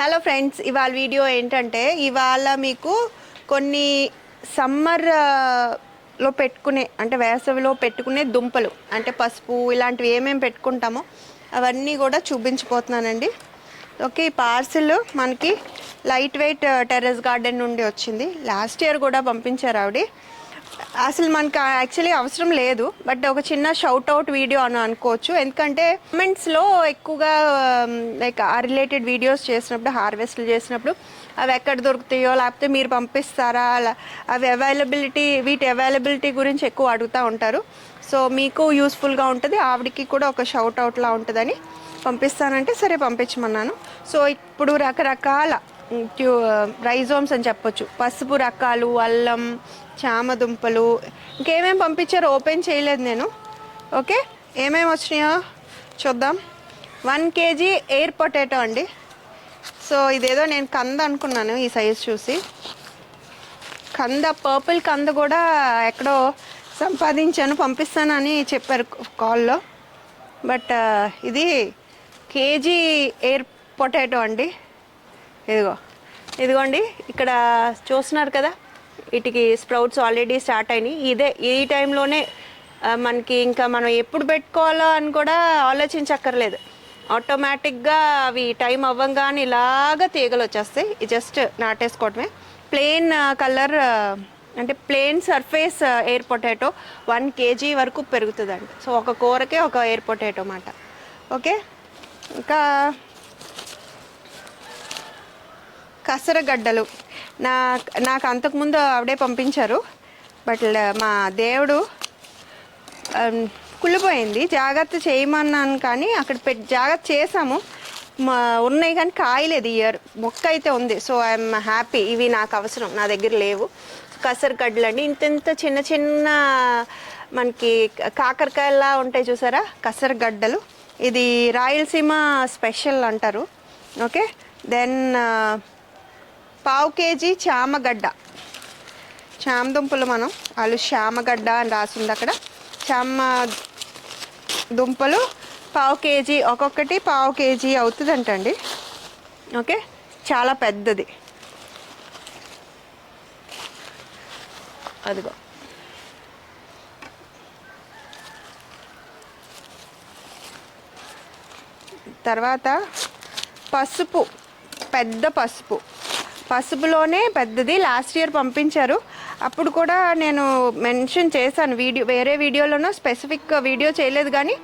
Hello friends ఇవాళ video ఏంటంటే ఇవాళ మీకు కొన్ని సమ్మర్లో uh, పెట్టుకునే అంటే వేసవిలో పెట్టుకునే దుంపలు అంటే పసుపు ఇలాంటివి ఏమేమి పెట్టుకుంటామో అవన్నీ కూడా చూపించిపోతున్నానండి. ఓకే ఈ పార్సిల్ మనకి లైట్ వెయిట్ టెర్రస్ గార్డెన్ నుండి వచ్చింది. లాస్ట్ ఇయర్ కూడా పంపించారు ఆవిడ. అసలు మనకు యాక్చువల్లీ అవసరం లేదు బట్ ఒక చిన్న షౌట్ అవుట్ వీడియో అని అనుకోవచ్చు. ఎందుకంటే కామెంట్స్లో ఎక్కువగా um, లైక్ ఆ రిలేటెడ్ వీడియోస్ చేసినప్పుడు హార్వెస్ట్లు చేసినప్పుడు అవి ఎక్కడ దొరుకుతాయో లేకపోతే మీరు పంపిస్తారా అలా- అవి అవైలబిలిటీ వీటి అవైలబిలిటీ గురించి ఎక్కువ అడుగుతూ ఉంటారు. సో మీకు యూస్ఫుల్గా ఉంటుంది ఆవిడకి కూడా ఒక షౌట్ అవుట్లా ఉంటుందని పంపిస్తానంటే సరే పంపించమన్నాను. సో ఇప్పుడు రకరకాల రైజోమ్స్ అని చెప్పొచ్చు. పసుపు రకాలు అల్లం చామ దుంపలు ఇంకేమేమి పంపించారో ఓపెన్ చేయలేదు నేను. ఓకే? ఏమేమి వచ్చినాయో చూద్దాం. వన్ కేజీ ఎయిర్ పొటాటో అండి. సో ఇదేదో నేను కంద అనుకున్నాను ఈ సైజ్ చూసి. కంద పర్పుల్ కంద కూడా ఎక్కడో సంపాదించాను పంపిస్తానని చెప్పారు కాల్లో. బట్ ఇది కేజీ ఎయిర్ పొటాటో అండి. ఇదిగో. ఇదిగోండి ఇక్కడ చూస్తున్నారు కదా. వీటికి స్ప్రౌట్స్ ఆల్రెడీ స్టార్ట్ అయినాయి. ఇదే ఈ టైంలోనే మనకి ఇంకా మనం ఎప్పుడు పెట్టుకోవాలో అని కూడా ఆలోచించక్కర్లేదు. ఆటోమేటిక్గా అవి టైం అవ్వంగానే ఇలాగ తీగలు వచ్చేస్తాయి. జస్ట్ నాటేసుకోవటమే. ప్లెయిన్ కలర్ అంటే plain surface air potato one KG వరకు పెరుగుతుందండి. సో ఒక కూరకే ఒక ఎయిర్ పొటాటో అన్నమాట ఓకే ఇంకా కసరగడ్డలు. నా నాకు అంతకుముందు ఆవిడే పంపించారు. బట్ మా దేవుడు కుళ్ళిపోయింది. జాగ్రత్త చేయమన్నాను కానీ అక్కడ పెట్టి జాగ్రత్త చేసాము మా ఉన్నాయి కానీ కాయలేదు ఇయర్. మొక్క అయితే ఉంది. So I'm happy. ఇవి నాకు అవసరం. నా దగ్గర లేవు. కసరగడ్డలు అండి ఇంత ఇంత చిన్న చిన్న మనకి కాకరకాయలా ఉంటాయి చూసారా? కసరగడ్డలు. ఇది రాయలసీమ స్పెషల్ అంటారు. ఓకే? దెన్ పావు కేజీ చామగడ్డ. చామదుంపలు మనం వాళ్ళు చామగడ్డ అని రాసింది అక్కడ. చామ దుంపలు పావు కేజీ ఒక్కొక్కటి పావు కేజీ అవుతుందంటండి. ఓకే? చాలా పెద్దది. అదిగో. తర్వాత పసుపు పెద్ద పసుపు. పసుపులోనే పెద్దది. లాస్ట్ ఇయర్ పంపించారు. అప్పుడు కూడా నేను మెన్షన్ చేశాను వీడియో వేరే వీడియోలోనో స్పెసిఫిక్ వీడియో చేయలేదు కానీ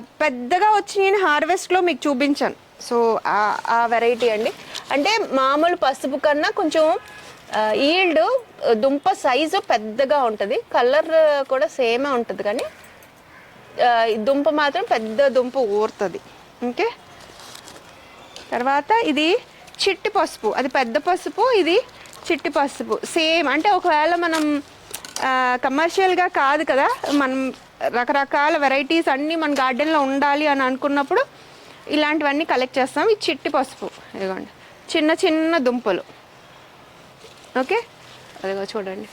పెద్దగా వచ్చి నేను హార్వెస్ట్లో మీకు చూపించాను. సో ఆ- వెరైటీ అండి. అంటే మామూలు పసుపు కన్నా కొంచెం ఈల్డ్ దుంప సైజు పెద్దగా ఉంటుంది. కలర్ కూడా సేమే ఉంటుంది కానీ దుంప మాత్రం పెద్ద దుంప ఊరుతుంది. ఓకే? తర్వాత ఇది చిట్టి పసుపు. అది పెద్ద పసుపు ఇది చిట్టి పసుపు. సేమ్ అంటే ఒకవేళ మనం కమర్షియల్గా కాదు కదా మనం రకరకాల వెరైటీస్ అన్నీ మన గార్డెన్లో ఉండాలి అని అనుకున్నప్పుడు ఇలాంటివన్నీ కలెక్ట్ చేస్తాం. ఈ చిట్టి పసుపు. ఇదిగోండి. చిన్న చిన్న దుంపలు. ఓకే? అదిగో చూడండి.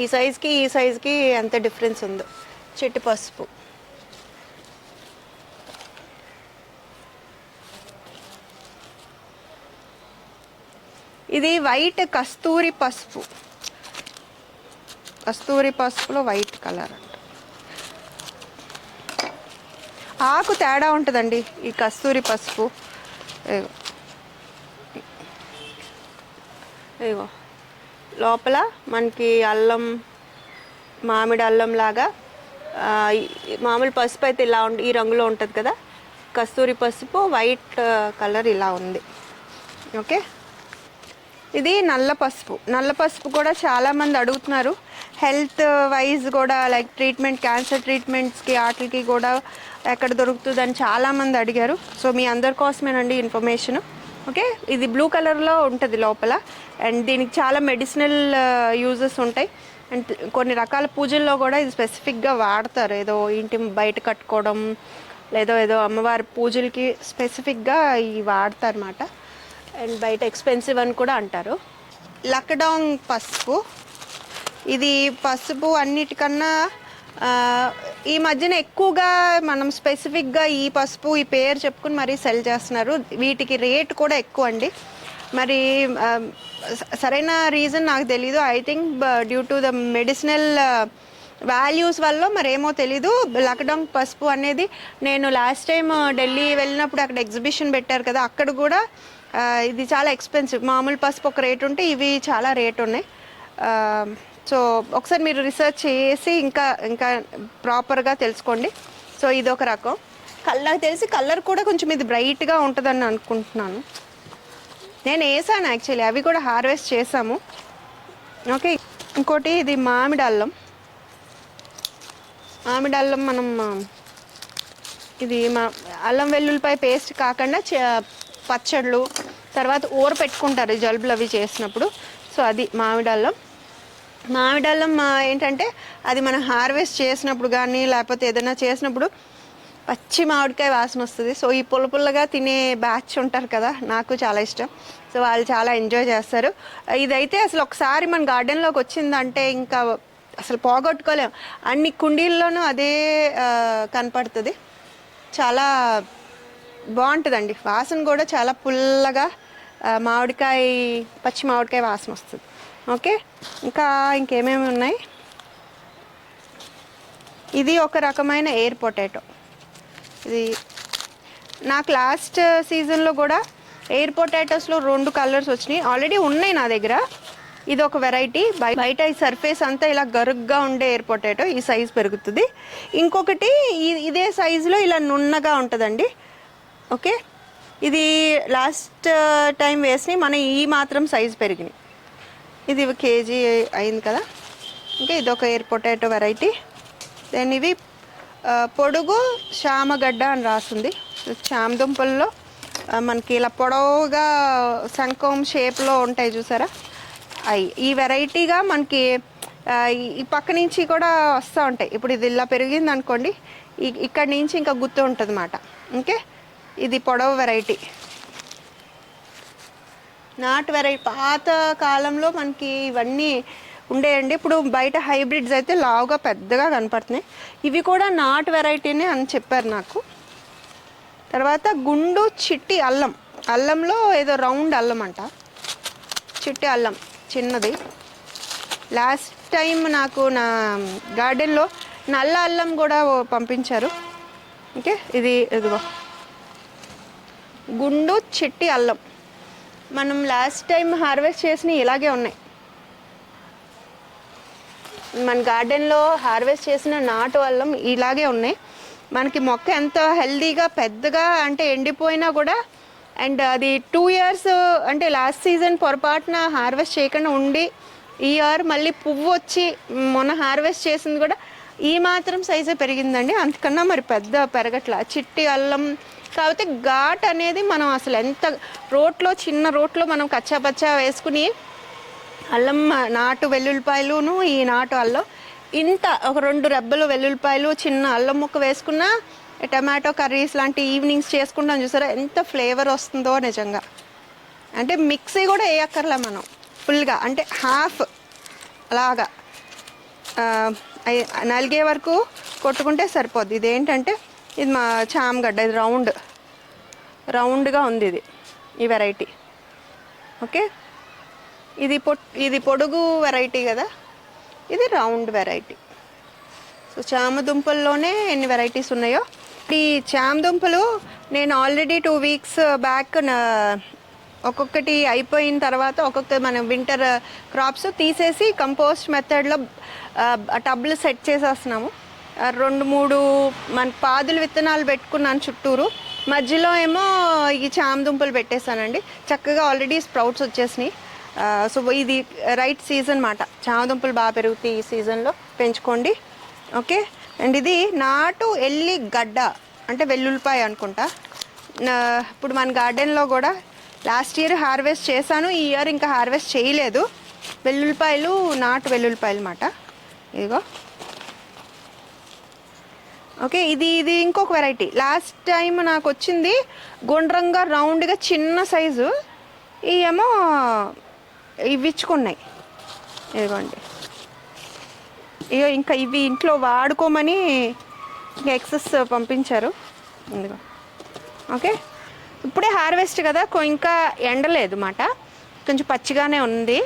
ఈ సైజ్కి ఈ సైజ్కి ఎంత డిఫరెన్స్ ఉందో. చిట్టి పసుపు. ఇది వైట్ కస్తూరి పసుపు. కస్తూరి పసుపులో వైట్ కలర్ అంట. ఆకు తేడా ఉంటుందండి ఈ కస్తూరి పసుపు. ఇగో లోపల మనకి అల్లం మామిడి అల్లం లాగా మామూలు పసుపు అయితే ఇలా ఉండి ఈ రంగులో ఉంటుంది కదా. కస్తూరి పసుపు వైట్ కలర్ ఇలా ఉంది. ఓకే? ఇది నల్ల పసుపు. నల్ల పసుపు కూడా చాలామంది అడుగుతున్నారు. హెల్త్ వైజ్ కూడా లైక్ ట్రీట్మెంట్ క్యాన్సర్ ట్రీట్మెంట్స్కి వాటికి కూడా ఎక్కడ దొరుకుతుందని చాలామంది అడిగారు. సో మీ అందరి కోసమేనండి ఇన్ఫర్మేషన్ ఓకే ఇది బ్లూ కలర్లో ఉంటుంది లోపల. అండ్ దీనికి చాలా మెడిసినల్ యూజెస్ uh, ఉంటాయి. అండ్ కొన్ని రకాల పూజల్లో కూడా ఇది స్పెసిఫిక్గా వాడతారు. ఏదో ఇంటి బయట కట్టుకోవడం లేదో ఏదో అమ్మవారి పూజలకి స్పెసిఫిక్గా ఇవి వాడతారన్నమాట. అండ్ బయట ఎక్స్పెన్సివ్ అని కూడా అంటారు. లక్డాంగ్ పసుపు. ఇది పసుపు అన్నిటికన్నా ఈ మధ్యన ఎక్కువగా మనం స్పెసిఫిక్గా ఈ పసుపు ఈ పేరు చెప్పుకుని మరీ సెల్ చేస్తున్నారు. వీటికి రేట్ కూడా ఎక్కువ అండి. మరి సరైన రీజన్ నాకు తెలీదు. I think due to the medicinal values వల్ల మరేమో తెలీదు. లక్డాంగ్ పసుపు అనేది నేను లాస్ట్ టైం ఢిల్లీ వెళ్ళినప్పుడు అక్కడ ఎగ్జిబిషన్ పెట్టారు కదా అక్కడ కూడా ఇది చాలా ఎక్స్పెన్సివ్ మామూలు పసుపు ఒక రేట్ ఉంటే ఇవి చాలా రేట్ ఉన్నాయి. సో ఒకసారి మీరు రీసెర్చ్ చేసి ఇంకా ఇంకా ప్రాపర్గా తెలుసుకోండి. సో ఇది ఒక రకం కలర్ తెలిసి కలర్ కూడా కొంచెం ఇది బ్రైట్గా ఉంటుందని అనుకుంటున్నాను. నేను వేసాను యాక్చువల్లీ అవి కూడా హార్వెస్ట్ చేసాము. ఓకే ఇంకోటి ఇది మామిడి అల్లం. మామిడి అల్లం మనం ఇది మా అల్లం వెల్లుల్లిపాయ పేస్ట్ కాకుండా చ- పచ్చళ్ళు తర్వాత ఊర పెట్టుకుంటారు జలుబులు అవి చేసినప్పుడు. సో అది మామిడాల్లో అల్లం. మా ఏంటంటే అది మనం హార్వెస్ట్ చేసినప్పుడు కానీ లేకపోతే ఏదైనా చేసినప్పుడు పచ్చి మామిడికాయ వాసన వస్తుంది. సో ఈ పుల్ల పుల్లగా తినే బ్యాచ్ ఉంటారు కదా నాకు చాలా ఇష్టం. సో వాళ్ళు చాలా ఎంజాయ్ చేస్తారు. ఇదైతే అసలు ఒకసారి మన గార్డెన్లోకి వచ్చిందంటే ఇంకా అసలు పోగొట్టుకోలేం. అన్ని కుండీల్లోనూ అదే కనపడుతుంది. చాలా బాగుంటుందండి. వాసన కూడా చాలా పుల్లగా మామిడికాయ పచ్చి మామిడికాయ వాసన వస్తుంది. ఓకే? ఇంకా ఇంకేమేమి ఉన్నాయి? ఇది ఒక రకమైన ఎయిర్ పొటాటో. ఇది నాకు లాస్ట్ సీజన్లో కూడా ఎయిర్ పొటాటోస్లో రెండు కలర్స్ వచ్చినాయి. ఆల్రెడీ ఉన్నాయి నా దగ్గర. ఇది ఒక వెరైటీ. బయట ఈ సర్ఫేస్ అంతా ఇలా గరుగ్గా ఉండే ఎయిర్ పొటాటో. ఈ సైజ్ పెరుగుతుంది. ఇంకొకటి ఇదే సైజులో ఇలా నున్నగా ఉంటుందండి. ఓకే? ఇది లాస్ట్ టైం వేసి మన ఈ మాత్రం సైజ్ పెరిగినాయి. ఇది కేజీ అయింది కదా? ఇంకా ఇది ఒక ఎయిర్ పొటాటో వెరైటీ దెన్ ఇవి పొడుగు శామగడ్డ అని రాస్తుంది చామ దుంపల్లో uh, మనకి ఇలా పొడవుగా శంఖం షేప్లో ఉంటాయి చూసారా? అవి ఈ వెరైటీగా మనకి uh, ఈ- పక్క నుంచి కూడా వస్తూ ఉంటాయి. ఇప్పుడు ఇది ఇలా పెరిగింది అనుకోండి ఇక్కడి ఇక్కడ నుంచి ఇంకా గుర్తు ఉంటుంది అన్నమాట ఓకే? ఇది పొడవ వెరైటీ. నాట్ వెరైటీ పాత కాలంలో మనకి ఇవన్నీ ఉండేయండి. ఇప్పుడు బయట హైబ్రిడ్స్ అయితే లావుగా పెద్దగా కనపడుతున్నాయి. ఇవి కూడా నాట్ వెరైటీనే అని చెప్పారు నాకు. తర్వాత గుండు చిట్టి అల్లం. అల్లంలో ఏదో రౌండ్ అల్లం అంట. చిట్టి అల్లం చిన్నది. లాస్ట్ టైం నాకు నా గార్డెన్లో నల్ల అల్లం కూడా పంపించారు. ఓకే ఇది ఇదిగో. గుండు చిట్టి అల్లం. మనం లాస్ట్ టైం హార్వెస్ట్ చేసిన ఇలాగే ఉన్నాయి. మన గార్డెన్లో హార్వెస్ట్ చేసిన నాటు అల్లం ఇలాగే ఉన్నాయి. మనకి మొక్క ఎంత హెల్దీగా పెద్దగా అంటే ఎండిపోయినా కూడా అండ్ అది టూ ఇయర్స్ అంటే లాస్ట్ సీజన్ పొరపాటున హార్వెస్ట్ చేయకుండా ఉండి ఈ ఇయర్ మళ్ళీ పువ్వు వచ్చి మొన్న హార్వెస్ట్ చేసింది కూడా ఈ మాత్రం సైజే పెరిగిందండి. అంతకన్నా మరి పెద్ద పెరగట్ల. చిట్టి అల్లం కాకపోతే ఘాట్ అనేది మనం అసలు ఎంత రోట్లో చిన్న రోట్లో మనం కచ్చా పచ్చా వేసుకుని అల్లం నాటు వెల్లుల్లిపాయలును ఈ నాటు అల్లం ఇంత ఒక రెండు రెబ్బలు వెల్లుల్లిపాయలు చిన్న అల్లం ముక్క వేసుకున్న టమాటో కర్రీస్ లాంటి ఈవినింగ్స్ చేసుకుంటాం చూసారా? ఎంత ఫ్లేవర్ వస్తుందో నిజంగా. అంటే మిక్సీ కూడా వేయక్కర్లే మనం ఫుల్గా. అంటే హాఫ్ అలాగా నలిగే వరకు కొట్టుకుంటే సరిపోద్ది. ఇదేంటంటే ఇది మా చామగడ్డ ఇది రౌండ్. రౌండ్గా ఉంది ఇది ఈ వెరైటీ. ఓకే? ఇది పొ ఇది పొడుగు వెరైటీ కదా? ఇది రౌండ్ వెరైటీ. సో చామదుంపల్లోనే ఎన్ని వెరైటీస్ ఉన్నాయో? ఈ చామదుంపలు నేను ఆల్రెడీ టూ వీక్స్ బ్యాక్ ఒక్కొక్కటి అయిపోయిన తర్వాత ఒక్కొక్క మన వింటర్ క్రాప్స్ తీసేసి కంపోస్ట్ మెథడ్లో టబ్లు సెట్ చేసేస్తున్నాము. రెండు మూడు మన పాదులు విత్తనాలు పెట్టుకున్నాను చుట్టూరు. మధ్యలో ఏమో ఈ చామ దుంపలు పెట్టేశానండి. చక్కగా ఆల్రెడీ స్ప్రౌట్స్ వచ్చేసినాయి. సో ఇది రైట్ సీజన్ మాట. చామదుంపలు బాగా పెరుగుతాయి ఈ సీజన్లో పెంచుకోండి. ఓకే? అండ్ ఇది నాటు ఎల్లి గడ్డ అంటే వెల్లుల్లిపాయ అనుకుంటా. ఇప్పుడు మన గార్డెన్లో కూడా లాస్ట్ ఇయర్ హార్వెస్ట్ చేశాను ఈ ఇయర్ ఇంకా హార్వెస్ట్ చేయలేదు. వెల్లుల్లిపాయలు నాటు వెల్లుల్లిపాయలు మాట. ఇదిగో. ఓకే ఇది ఇది ఇంకొక వెరైటీ లాస్ట్ టైం నాకు వచ్చింది గుండ్రంగా రౌండ్గా చిన్న సైజు ఇవేమో ఇవ్విచ్చుకున్నాయి ఇవి ఇచ్చుకున్నాయి. ఇదిగోండి. ఇగో ఇంకా ఇవి ఇంట్లో వాడుకోమని ఇంకా ఎక్సెస్ పంపించారు. ఇదిగో. ఓకే. ఇప్పుడే హార్వెస్ట్ కదా ఇంకా ఎండలేదు మాట. కొంచెం పచ్చిగానే ఉంది.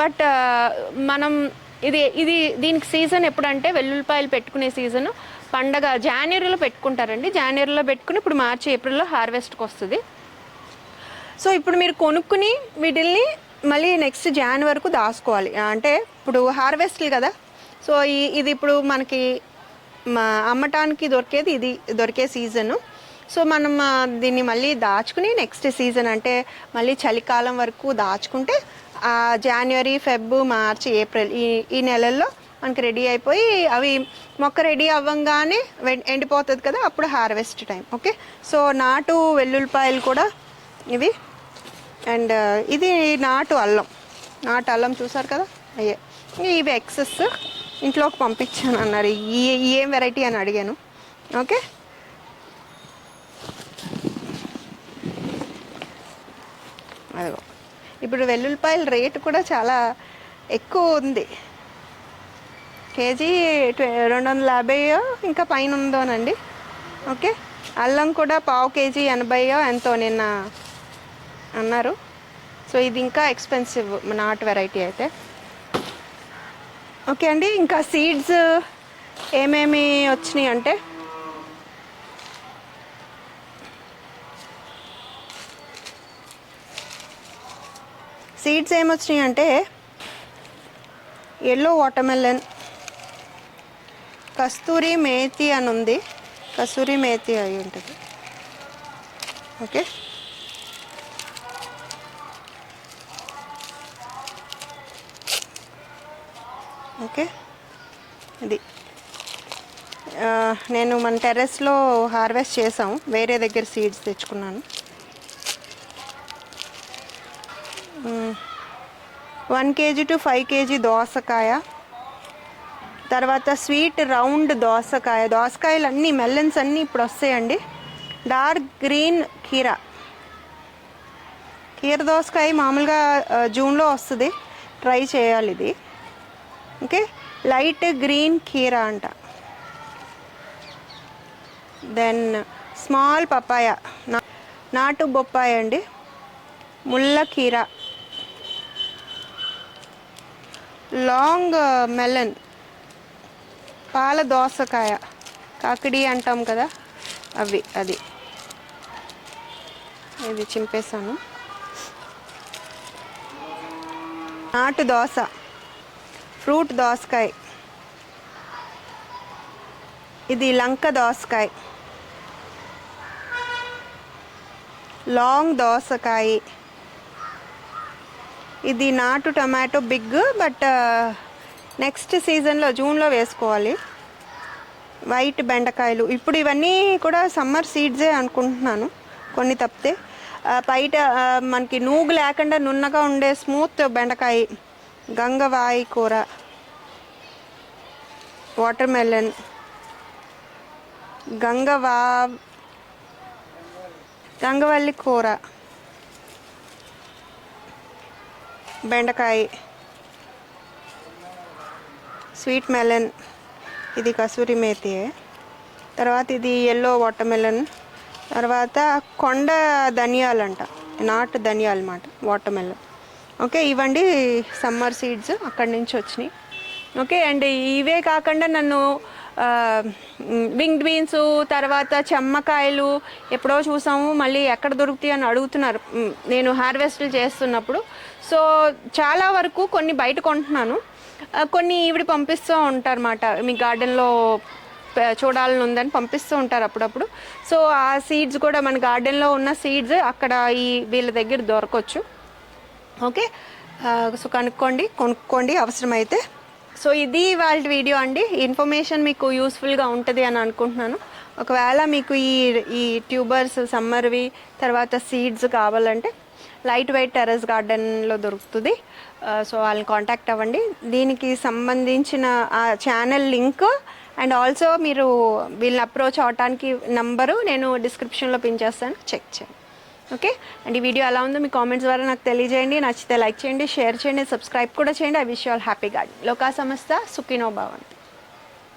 బట్ మనం ఇది ఇది దీనికి సీజన్ ఎప్పుడంటే వెల్లుల్లిపాయలు పెట్టుకునే సీజను పండగ జనవరిలో పెట్టుకుంటారండి. జనవరిలో పెట్టుకుని ఇప్పుడు మార్చి ఏప్రిల్లో హార్వెస్ట్కి వస్తుంది. సో ఇప్పుడు మీరు కొనుక్కుని వీటిల్ని మళ్ళీ నెక్స్ట్ జాన్ వరకు దాచుకోవాలి. అంటే ఇప్పుడు హార్వెస్ట్లు కదా. సో ఈ ఇది ఇప్పుడు మనకి మా అమ్మటానికి దొరికేది ఇది దొరికే సీజను సో మనం దీన్ని మళ్ళీ దాచుకుని నెక్స్ట్ సీజన్ అంటే మళ్ళీ చలికాలం వరకు దాచుకుంటే ఆ జనవరి ఫెబ్ మార్చి ఏప్రిల్ ఈ ఈ నెలల్లో మనకి రెడీ అయిపోయి అవి మొక్క రెడీ అవ్వంగానే ఎండిపోతుంది కదా అప్పుడు హార్వెస్ట్ టైం ఓకే? సో నాటు వెల్లుల్లిపాయలు కూడా ఇవి. అండ్ ఇది నాటు అల్లం. నాటు అల్లం చూసారు కదా? అయ్యే. ఇవి ఎక్సెస్ ఇంట్లోకి పంపించాను అన్నారు. ఈ ఏం వెరైటీ అని అడిగాను ఓకే? అదిగో. ఇప్పుడు వెల్లుల్లిపాయల రేటు కూడా చాలా ఎక్కువ ఉంది. కేజీ రెండు వందల యాభైయో ఇంకా పైన ఉందోనండి ఓకే? అల్లం కూడా పావు కేజీ ఎనభైయో ఎంతో నిన్న అన్నారు. సో ఇది ఇంకా ఎక్స్పెన్సివ్ నాట్ వెరైటీ అయితే. ఓకే అండి ఇంకా సీడ్స్ ఏమేమి వచ్చినాయి అంటే? సీడ్స్ ఏమొచ్చినాయి అంటే ఎల్లో వాటర్మెలన్ కస్తూరి మేతి అని ఉంది కస్తూరి మేతి అయి ఉంటుంది. ఓకే. ఓకే. ఇది. నేను మన టెర్రస్లో హార్వెస్ట్ చేసాము వేరే దగ్గర సీడ్స్ తెచ్చుకున్నాను. One kg to five kg దోసకాయ. తర్వాత స్వీట్ రౌండ్ దోసకాయ. దోసకాయలు అన్నీ మెల్లన్స్ అన్నీ ఇప్పుడు వస్తాయండి. డార్క్ గ్రీన్ కీర. కీర దోసకాయ మామూలుగా జూన్లో వస్తుంది. ట్రై చేయాలి ఇది. ఓకే? లైట్ గ్రీన్ కీర అంట. దెన్ స్మాల్ పపాయ నా- నాటు బొప్పాయి అండి. ముల్ల కీర. Long melon. పాల దోసకాయ కాకిడి అంటాం కదా అవి అది. ఇది చింపేశాను. నాటు దోస ఫ్రూట్ దోసకాయ. ఇది లంక దోసకాయ. లాంగ్ దోసకాయ. ఇది నాటు టమాటో బిగ్ బట్ నెక్స్ట్ సీజన్లో జూన్లో వేసుకోవాలి. వైట్ బెండకాయలు. ఇప్పుడు ఇవన్నీ కూడా సమ్మర్ సీడ్సే అనుకుంటున్నాను కొన్ని తప్పితే. బయట మనకి నూగు లేకుండా నున్నగా ఉండే స్మూత్ బెండకాయ గంగవాయి కూర వాటర్ మెలన్ గంగవా గంగవల్లి కూర బెండకాయ. స్వీట్ మెలన్ ఇది కసూరి మేతి. తర్వాత ఇది ఎల్లో వాటర్మెలన్ తర్వాత కొండ ధనియాలు అంట నాటు ధనియాలు అన్నమాట వాటర్మెలన్ ఓకే ఇవండి సమ్మర్ సీడ్స్ అక్కడి నుంచి వచ్చినాయి. ఓకే అండ్ ఇవే కాకుండా నన్ను వింగ్డ్ బీన్స్ తర్వాత చెమ్మకాయలు ఎప్పుడో చూసాము మళ్ళీ ఎక్కడ దొరుకుతాయి అని అడుగుతున్నారు. నేను హార్వెస్ట్లు చేస్తున్నప్పుడు. సో చాలా వరకు కొన్ని బయట కొంటున్నాను. కొన్ని ఈవిడ పంపిస్తూ ఉంటారన్నమాట. మీ గార్డెన్లో చూడాలని ఉందని పంపిస్తూ ఉంటారు అప్పుడప్పుడు. సో ఆ సీడ్స్ కూడా మన గార్డెన్లో ఉన్న సీడ్స్ అక్కడ ఈ వీళ్ళ దగ్గర దొరకవచ్చు ఓకే? సో కనుక్కోండి కొనుక్కోండి అవసరమైతే. సో ఇది వాళ్ళ వీడియో అండి. ఇన్ఫర్మేషన్ మీకు యూస్ఫుల్గా ఉంటుంది అని అనుకుంటున్నాను. ఒకవేళ మీకు ఈ ఈ ట్యూబర్స్ సమ్మర్వి తర్వాత సీడ్స్ కావాలంటే లైట్ వెయిట్ టెర్రస్ గార్డెన్లో దొరుకుతుంది. సో వాళ్ళని కాంటాక్ట్ అవ్వండి. దీనికి సంబంధించిన ఆ ఛానల్ లింక్ అండ్ ఆల్సో మీరు వీళ్ళని అప్రోచ్ అవడానికి నంబరు నేను డిస్క్రిప్షన్లో పిన్ చేస్తాను. చెక్ చేయండి. ఓకే? అండ్ ఈ వీడియో ఎలా ఉందో మీ కామెంట్స్ ద్వారా నాకు తెలియజేయండి. నచ్చితే లైక్ చేయండి షేర్ చేయండి సబ్స్క్రైబ్ కూడా చేయండి. I wish all happy garden లోకా సంస్థ సుఖినో భవంతు.